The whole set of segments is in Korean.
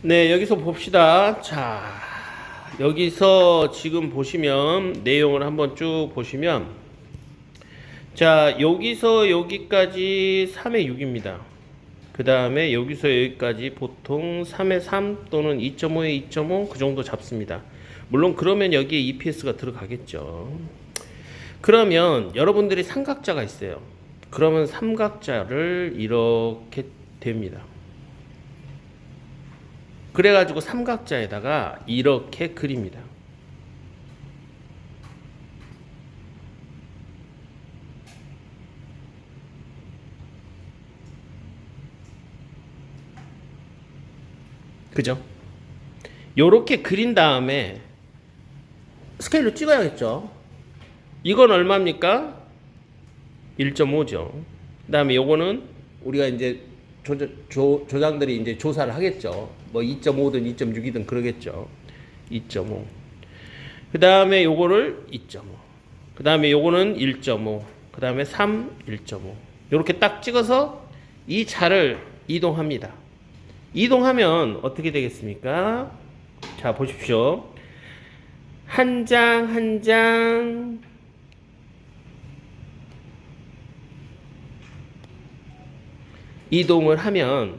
네, 여기서 봅시다. 자, 여기서 지금 보시면 내용을 한번 쭉 보시면 자, 여기서 여기까지 3의 6입니다. 그 다음에 여기서 여기까지 보통 3의 3 또는 2.5의 2.5 그 정도 잡습니다. 물론 그러면 여기에 EPS가 들어가겠죠. 그러면 여러분들이 삼각자가 있어요. 그러면 삼각자를 이렇게 됩니다. 그래가지고 삼각자에다가 이렇게 그립니다. 그죠? 요렇게 그린 다음에 스케일로 찍어야겠죠. 이건 얼마입니까? 1.5죠. 그다음에 요거는 우리가 이제 조, 조, 조장들이 이제 조사를 하겠죠. 뭐 2.5든 2.6이든 그러겠죠. 2.5. 그 다음에 요거를 2.5. 그 다음에 요거는 1.5. 그 다음에 3 1.5. 요렇게 딱 찍어서 이 자를 이동합니다. 이동하면 어떻게 되겠습니까? 자, 보십시오. 한 장, 한 장. 이동을 하면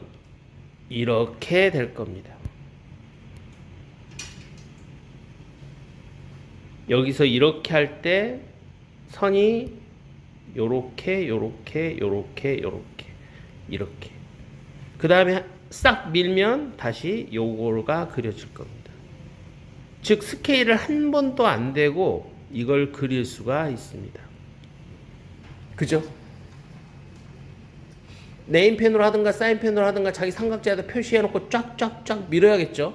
이렇게 될 겁니다. 여기서 이렇게 할 때 선이 요렇게 요렇게 요렇게 요렇게 이렇게 그 다음에 싹 밀면 다시 요거가 그려질 겁니다. 즉 스케일을 한 번도 안 되고 이걸 그릴 수가 있습니다. 그죠? 네임펜으로 하든가 사인펜으로 하든가 자기 삼각지에다 표시해놓고 쫙쫙쫙 밀어야겠죠?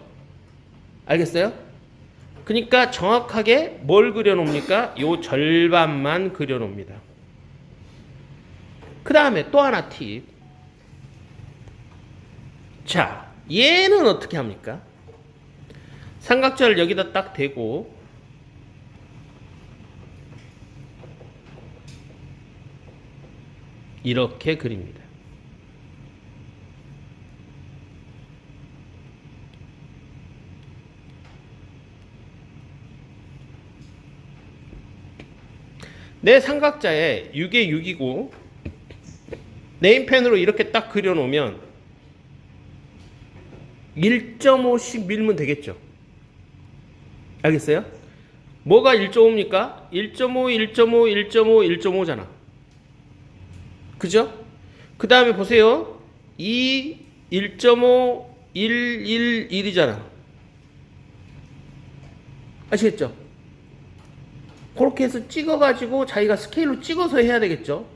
알겠어요? 그러니까 정확하게 뭘 그려놓습니까? 요 절반만 그려놓습니다. 그 다음에 또 하나 팁. 자, 얘는 어떻게 합니까? 삼각자를 여기다 딱 대고 이렇게 그립니다. 내 삼각자에 6에 6이고 네임펜으로 이렇게 딱 그려놓으면 1.5씩 밀면 되겠죠. 알겠어요? 뭐가 1.5입니까? 1.5, 1.5, 1.5, 1.5잖아. 그죠? 그 다음에 보세요. 2, 1.5, 1, 1, 1이잖아. 아시겠죠? 그렇게 해서 찍어가지고 자기가 스케일로 찍어서 해야 되겠죠.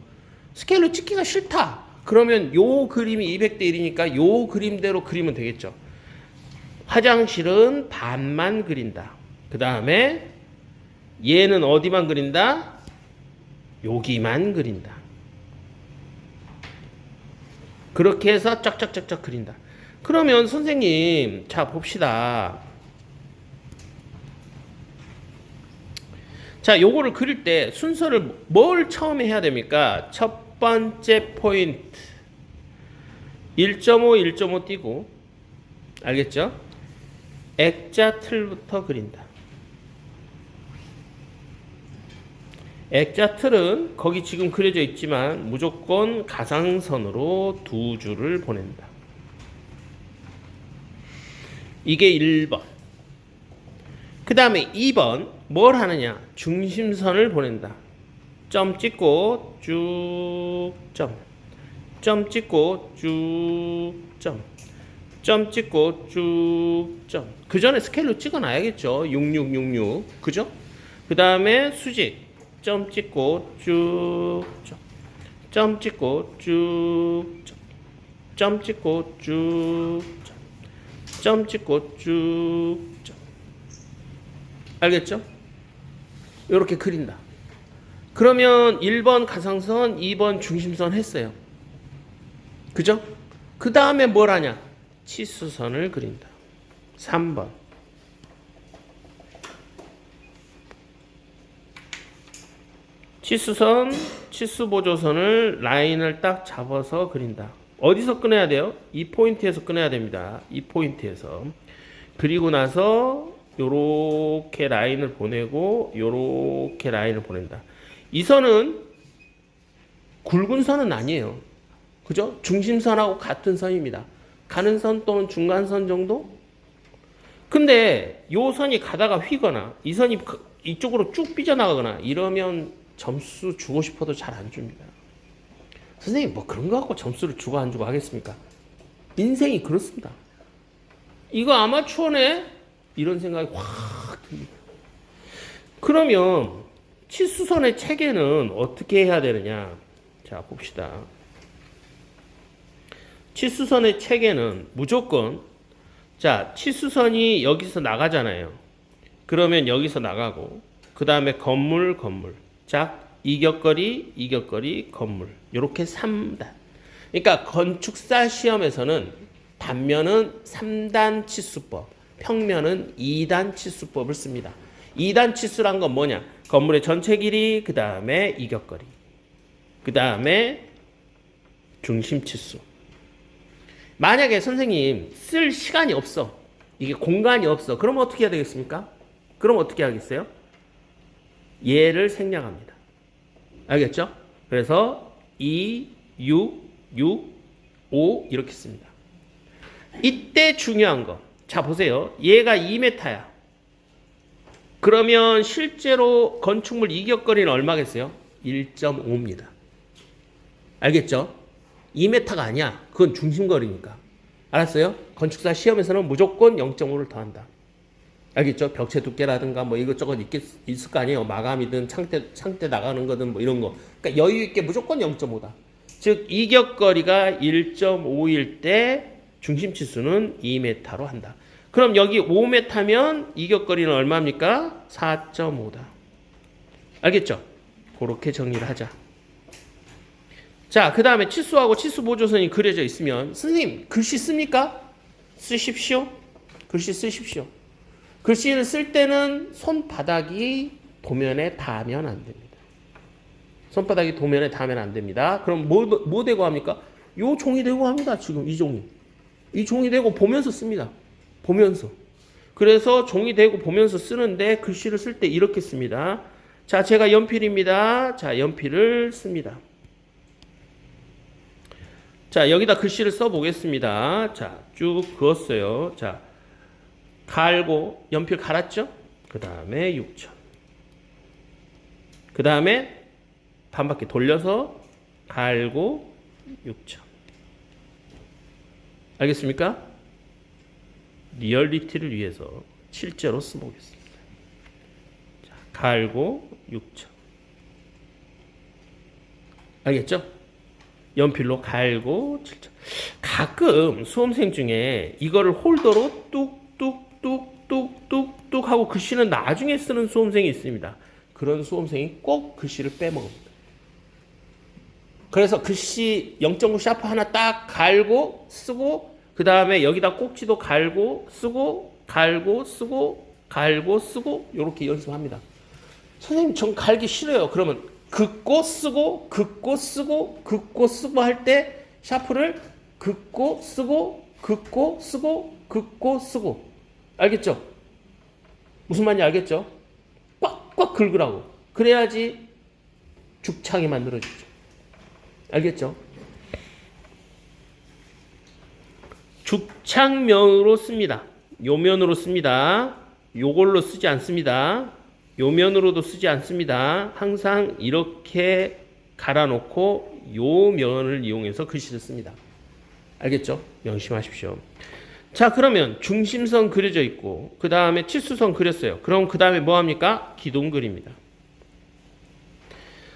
스케일로 찍기가 싫다. 그러면 요 그림이 200대 1이니까 요 그림대로 그리면 되겠죠. 화장실은 반만 그린다. 그 다음에 얘는 어디만 그린다? 여기만 그린다. 그렇게 해서 쫙쫙쫙쫙 그린다. 그러면 선생님, 자 봅시다. 자, 요거를 그릴 때 순서를 뭘 처음에 해야 됩니까? 첫 번째 포인트. 1.5, 1.5 띄고. 알겠죠? 액자 틀부터 그린다. 액자 틀은 거기 지금 그려져 있지만 무조건 가상선으로 두 줄을 보낸다. 이게 1번. 그 다음에 2번 뭘 하느냐? 중심선을 보낸다. 점 찍고 쭉 점. 점 찍고 쭉 점. 점 찍고 쭉 점. 그 전에 스케일로 찍어 놔야겠죠. 6666. 그죠? 그 다음에 수직. 점 찍고 쭉 점. 점 찍고 쭉 점. 점 찍고 쭉 점. 점 찍고 쭉 점. 알겠죠? 이렇게 그린다. 그러면 1번 가상선, 2번 중심선 했어요. 그죠? 그 다음에 뭘 하냐? 치수선을 그린다. 3번. 치수선, 치수보조선을 라인을 딱 잡아서 그린다. 어디서 끊어야 돼요? 이 포인트에서 끊어야 됩니다. 이 포인트에서. 그리고 나서 요렇게 라인을 보내고 요렇게 라인을 보낸다. 이 선은 굵은 선은 아니에요. 그죠? 중심선하고 같은 선입니다. 가는 선 또는 중간선 정도? 근데 요 선이 가다가 휘거나 이 선이 그- 이쪽으로 쭉 삐져나가거나 이러면 점수 주고 싶어도 잘 안 줍니다. 선생님 뭐 그런 거 갖고 점수를 주고 안 주고 하겠습니까? 인생이 그렇습니다. 이거 아마추어네? 이런 생각이 확 듭니다. 그러면 치수선의 체계는 어떻게 해야 되느냐? 자, 봅시다. 치수선의 체계는 무조건 자, 치수선이 여기서 나가잖아요. 그러면 여기서 나가고 그 다음에 건물 건물 자 이격거리 이격거리 건물 요렇게 3단 그러니까 건축사 시험에서는 단면은 3단 치수법 평면은 2단 치수법을 씁니다 2단 치수란 건 뭐냐 건물의 전체 길이 그 다음에 이격거리 그 다음에 중심 치수 만약에 선생님 쓸 시간이 없어 이게 공간이 없어 그러면 어떻게 해야 되겠습니까? 그럼 어떻게 하겠어요? 얘를 생략합니다. 알겠죠? 그래서 2, 6, 6, 5 이렇게 씁니다. 이때 중요한 거. 자, 보세요. 얘가 2m야. 그러면 실제로 건축물 이격거리는 얼마겠어요? 1.5입니다. 알겠죠? 2m가 아니야. 그건 중심거리니까. 알았어요? 건축사 시험에서는 무조건 0.5를 더한다. 알겠죠? 벽체 두께라든가 뭐 이것저것 있겠, 있을 거 아니에요. 마감이든 창대, 창대 나가는 거든 뭐 이런 거. 그러니까 여유 있게 무조건 0.5다. 즉, 이격거리가 1.5일 때 중심 치수는 2m로 한다. 그럼 여기 5m면 이격거리는 얼마입니까? 4.5다. 알겠죠? 그렇게 정리를 하자. 자, 그 다음에 치수하고 치수 보조선이 그려져 있으면 선생님 글씨 씁니까? 쓰십시오. 글씨 쓰십시오. 글씨를 쓸 때는 손바닥이 도면에 닿으면 안 됩니다. 손바닥이 도면에 닿으면 안 됩니다. 그럼 뭐, 뭐 대고 합니까? 요 종이 대고 합니다. 지금 이 종이. 이 종이 대고 보면서 씁니다. 보면서. 그래서 종이 대고 보면서 쓰는데 글씨를 쓸 때 이렇게 씁니다. 자, 제가 연필입니다. 자, 연필을 씁니다. 자, 여기다 글씨를 써 보겠습니다. 자, 쭉 그었어요. 자, 갈고 연필 갈았죠? 그 다음에 6천. 그 다음에 반바퀴 돌려서 갈고 6천. 알겠습니까? 리얼리티를 위해서 실제로 써보겠습니다. 자, 갈고 6천. 알겠죠? 연필로 갈고 7천. 가끔 수험생 중에 이거를 홀더로 뚝뚝뚝뚝뚝뚝 하고 글씨는 나중에 쓰는 수험생이 있습니다. 그런 수험생이 꼭 글씨를 빼먹습니다. 그래서 글씨 0.9 샤프 하나 딱 갈고 쓰고 그 다음에 여기다 꼭지도 갈고 쓰고 갈고 쓰고 갈고 쓰고 이렇게 연습합니다. 선생님 전 갈기 싫어요. 그러면 긋고 쓰고 긋고 쓰고 긋고 쓰고 할 때 샤프를 긋고 쓰고 긋고 쓰고 긋고 쓰고 알겠죠? 무슨 말인지 알겠죠? 꽉꽉 긁으라고 그래야지 죽창이 만들어지죠. 알겠죠? 죽창면으로 씁니다. 요 면으로 씁니다. 요걸로 쓰지 않습니다. 요 면으로도 쓰지 않습니다. 항상 이렇게 갈아놓고 요 면을 이용해서 글씨를 씁니다. 알겠죠? 명심하십시오. 자, 그러면 중심선 그려져 있고, 그 다음에 치수선 그렸어요. 그럼 그 다음에 뭐 합니까? 기둥 그립니다.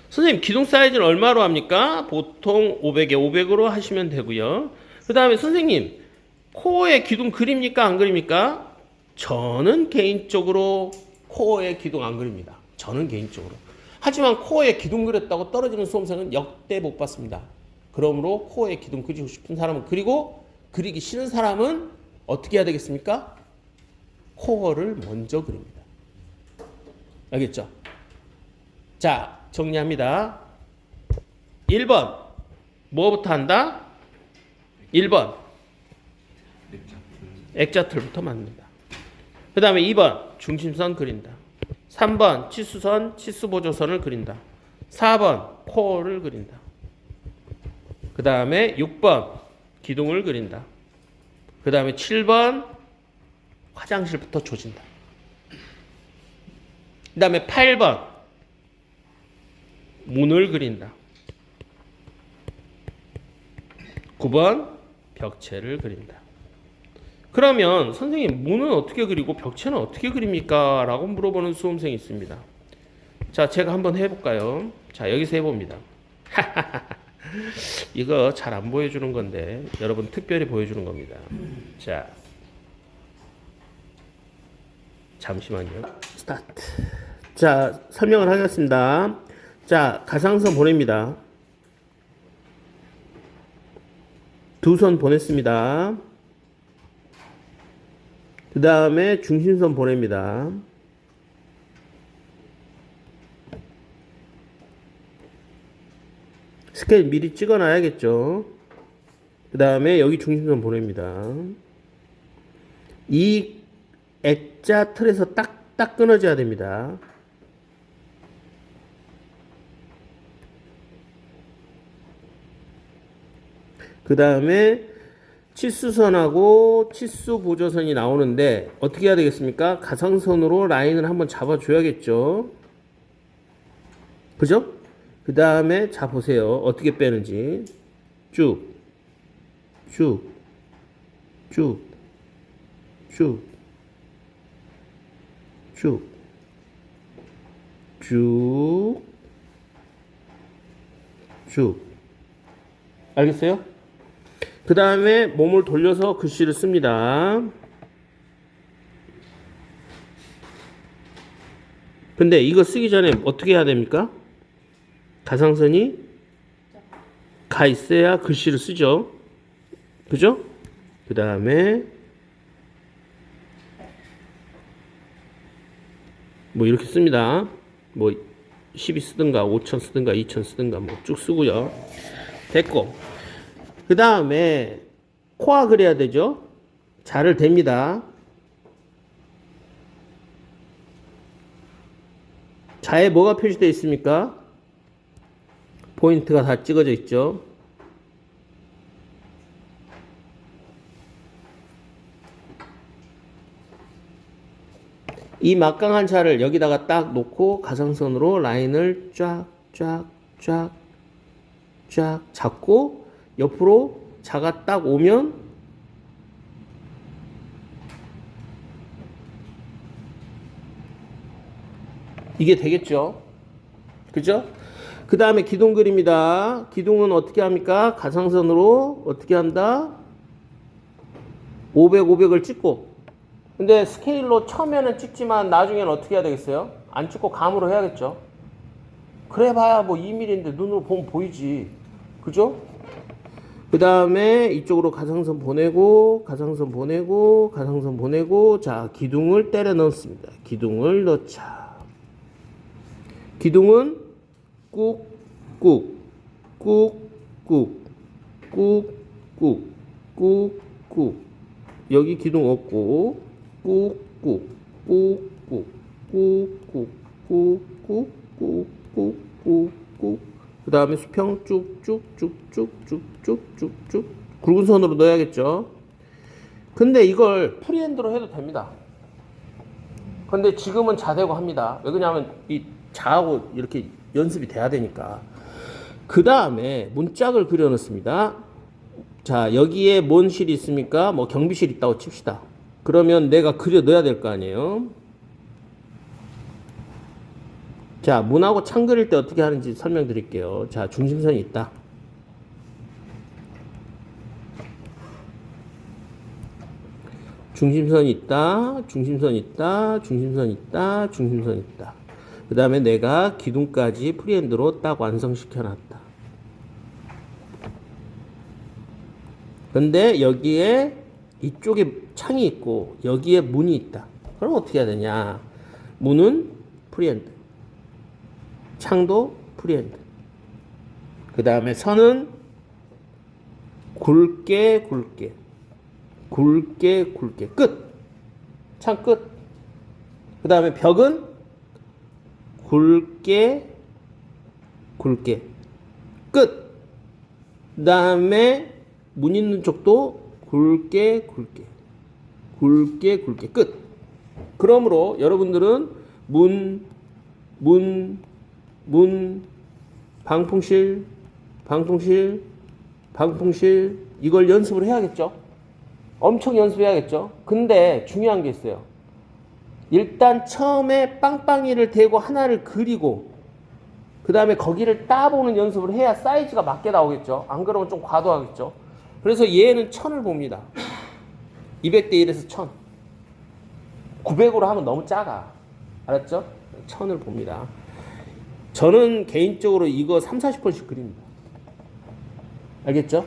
선생님, 기둥 사이즈는 얼마로 합니까? 보통 500에 500으로 하시면 되고요. 그 다음에 선생님, 코어에 기둥 그립니까? 안 그립니까? 저는 개인적으로 코어에 기둥 안 그립니다. 저는 개인적으로. 하지만 코어에 기둥 그렸다고 떨어지는 수험생은 역대 못 봤습니다. 그러므로 코어에 기둥 그리고 싶은 사람은 그리고 그리기 싫은 사람은 어떻게 해야 되겠습니까? 코어를 먼저 그립니다. 알겠죠? 자, 정리합니다. 1번. 뭐부터 한다? 1번 액자틀부터 만든다. 그 다음에 2번 중심선 그린다. 3번 치수선, 치수보조선을 그린다. 4번 코어를 그린다. 그 다음에 6번 기둥을 그린다. 그 다음에 7번 화장실부터 조진다. 그 다음에 8번 문을 그린다. 9번 벽체를 그린다. 그러면 선생님 문은 어떻게 그리고 벽체는 어떻게 그립니까? 라고 물어보는 수험생이 있습니다. 자, 제가 한번 해볼까요? 자, 여기서 해봅니다. 이거 잘 안 보여주는 건데 여러분 특별히 보여주는 겁니다. 자, 잠시만요. 스타트. 자, 설명을 하겠습니다. 자, 가상선 보냅니다. 두 선 보냈습니다. 그 다음에 중심선 보냅니다. 스케일 미리 찍어 놔야겠죠. 그 다음에 여기 중심선 보냅니다. 이 액자 틀에서 딱, 딱 끊어져야 됩니다. 그 다음에 치수선하고 치수 보조선이 나오는데 어떻게 해야 되겠습니까? 가상선으로 라인을 한번 잡아줘야겠죠. 그죠? 그 다음에 자 보세요. 어떻게 빼는지 쭉, 쭉, 쭉, 쭉, 쭉, 쭉, 쭉. 알겠어요? 그 다음에 몸을 돌려서 글씨를 씁니다. 근데 이거 쓰기 전에 어떻게 해야 됩니까? 가상선이 가 있어야 글씨를 쓰죠. 그죠? 그 다음에 뭐 이렇게 씁니다. 뭐12 쓰든가 5천 쓰든가 2천 쓰든가 뭐 쭉 쓰고요. 됐고 그 다음에 코아 그려야 되죠. 자를 댑니다. 자에 뭐가 표시되어 있습니까? 포인트가 다 찍어져 있죠. 이 막강한 차를 여기다가 딱 놓고 가상선으로 라인을 쫙, 쫙, 쫙, 쫙 잡고 옆으로 자가 딱 오면 이게 되겠죠. 그죠? 그 다음에 기둥 그립니다. 기둥은 어떻게 합니까? 가상선으로 어떻게 한다? 500, 500을 찍고. 근데 스케일로 처음에는 찍지만 나중에는 어떻게 해야 되겠어요? 안 찍고 감으로 해야겠죠. 그래 봐야 뭐 2mm인데 눈으로 보면 보이지. 그죠? 그 다음에 이쪽으로 가상선 보내고 가상선 보내고 가상선 보내고 자 기둥을 때려 넣습니다 기둥을 넣자 기둥은 꾹꾹 꾹꾹 꾹꾹 꾹꾹 여기 기둥 없고 꾹꾹 꾹꾹 꾹꾹 꾹꾹 꾹꾹 꾹꾹 꾹꾹 그 다음에 수평 쭉쭉쭉쭉쭉쭉쭉쭉 굵은 선으로 넣어야겠죠. 근데 이걸 프리핸드로 해도 됩니다. 근데 지금은 자대고 합니다. 왜 그러냐면 이 자하고 이렇게 연습이 돼야 되니까. 그 다음에 문짝을 그려 놓습니다. 자, 여기에 뭔 실이 있습니까? 뭐 경비실 있다고 칩시다. 그러면 내가 그려 넣어야 될 거 아니에요. 자, 문하고 창 그릴 때 어떻게 하는지 설명드릴게요. 자, 중심선이 있다. 중심선 있다, 중심선 있다, 중심선 있다, 중심선 있다. 그 다음에 내가 기둥까지 프리핸드로 딱 완성시켜 놨다. 근데 여기에 이쪽에 창이 있고 여기에 문이 있다. 그럼 어떻게 해야 되냐? 문은 프리핸드. 창도 프리핸드. 그 다음에 선은 굵게 굵게 굵게 굵게 끝. 창 끝. 그 다음에 벽은 굵게 굵게 끝. 그 다음에 문 있는 쪽도 굵게 굵게 굵게 굵게 끝. 그러므로 여러분들은 문, 문, 문, 방풍실, 방풍실, 방풍실 이걸 연습을 해야겠죠. 엄청 연습해야겠죠. 근데 중요한 게 있어요. 일단 처음에 빵빵이를 대고 하나를 그리고 그 다음에 거기를 따보는 연습을 해야 사이즈가 맞게 나오겠죠. 안 그러면 좀 과도하겠죠. 그래서 얘는 천을 봅니다. 200대 1에서 천. 900으로 하면 너무 작아. 알았죠? 천을 봅니다. 저는 개인적으로 이거 3, 40번씩 그립니다. 알겠죠?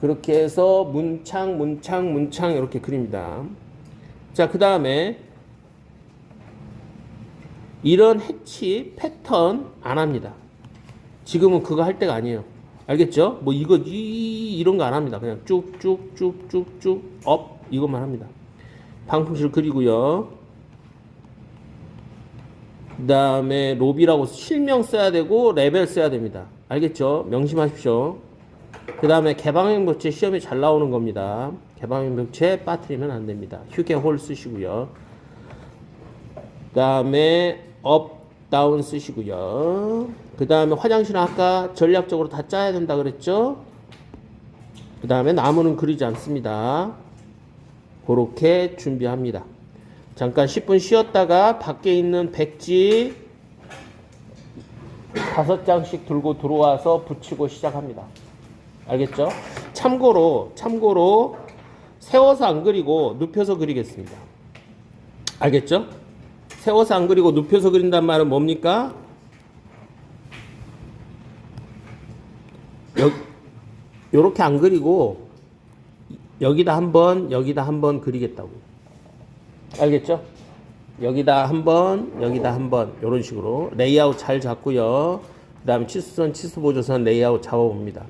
그렇게 해서 문창, 문창, 문창 이렇게 그립니다. 자, 그 다음에 이런 해치 패턴 안 합니다. 지금은 그거 할 때가 아니에요. 알겠죠? 뭐 이거 이 이런 거 안 합니다. 그냥 쭉쭉쭉쭉쭉 업 이것만 합니다. 방풍실 그리고요. 그 다음에 로비라고 실명 써야 되고 레벨 써야 됩니다. 알겠죠? 명심하십시오. 그 다음에 개방행벽체 시험에 잘 나오는 겁니다. 개방행벽체 빠뜨리면 안 됩니다. 휴게홀 쓰시고요. 그 다음에 업 다운 쓰시고요. 그 다음에 화장실은 아까 전략적으로 다 짜야 된다 그랬죠? 그 다음에 나무는 그리지 않습니다. 그렇게 준비합니다. 잠깐 10분 쉬었다가 밖에 있는 백지 다섯 장씩 들고 들어와서 붙이고 시작합니다. 알겠죠? 참고로 참고로 세워서 안 그리고 눕혀서 그리겠습니다. 알겠죠? 세워서 안 그리고 눕혀서 그린단 말은 뭡니까? 여, 요렇게 안 그리고 여기다 한 번, 여기다 한번 그리겠다고. 알겠죠? 여기다 한 번, 여기다 한 번, 이런 식으로 레이아웃 잘 잡고요. 그 다음에 치수선, 치수보조선 레이아웃 잡아봅니다.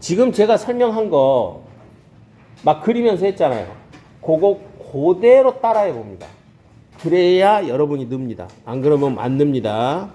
지금 제가 설명한 거 막 그리면서 했잖아요. 그거 그대로 따라해 봅니다. 그래야 여러분이 늡니다. 안 그러면 안 늡니다.